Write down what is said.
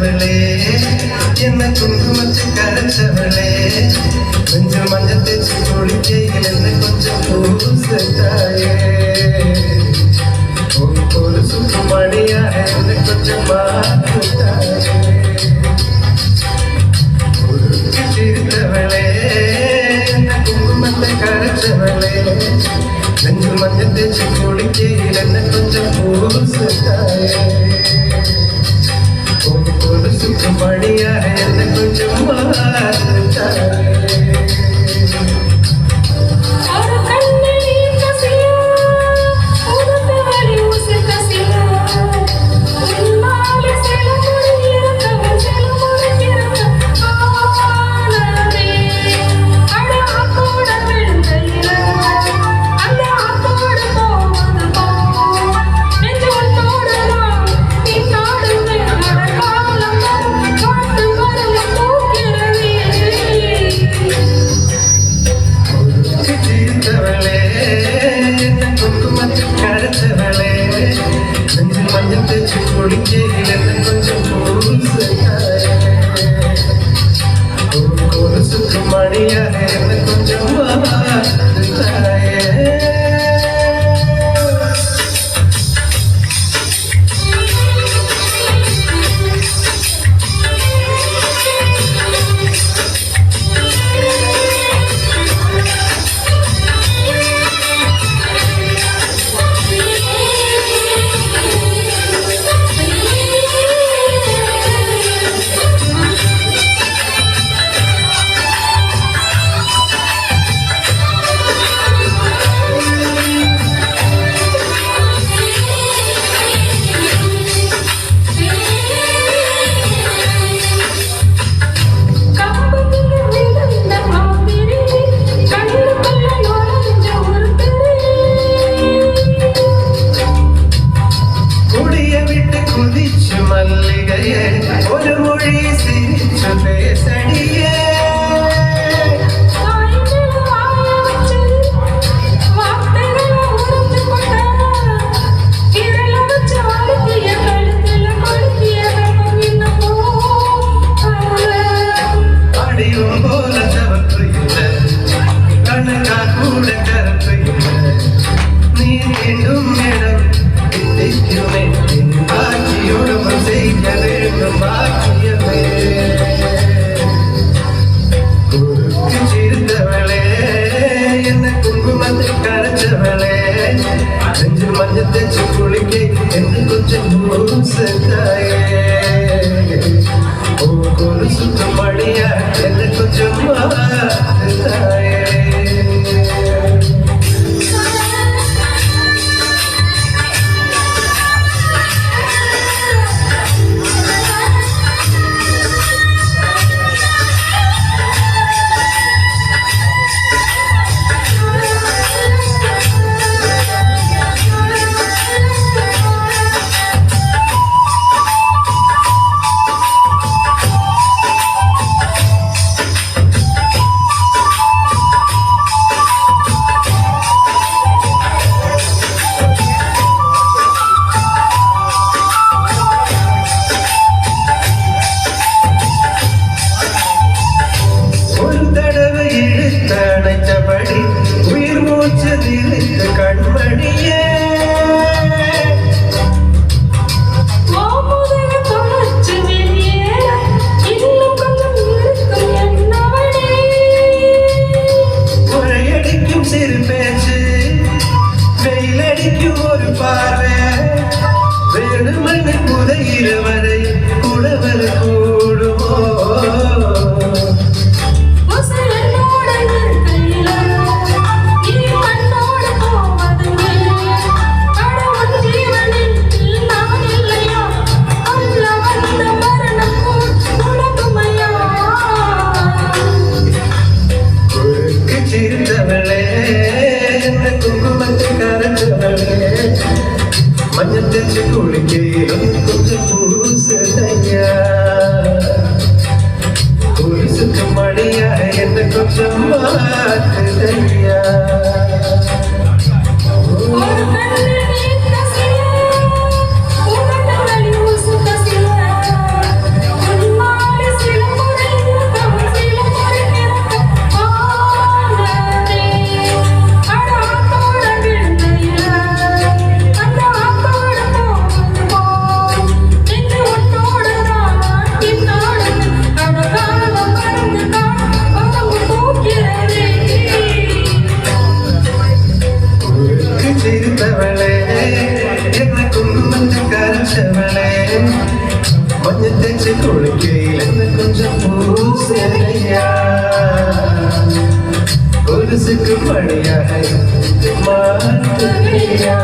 കരച്ചവളേ എന്നെ കുങ്കുമച്ച് കരച്ചവളേ. കൊഞ്ചം മഞ്ഞത്തെ ചുളിക്കൈകൾ എന്നെ María Thank you. கொஞ்சம் செஞ்சு குளிக்கிறோம் கொஞ்சம் பூசதையா ஒரு சுத்தம் மணியா என்ன கொஞ்சம் கொலுசுக்கு மணியாக மாத்துறியா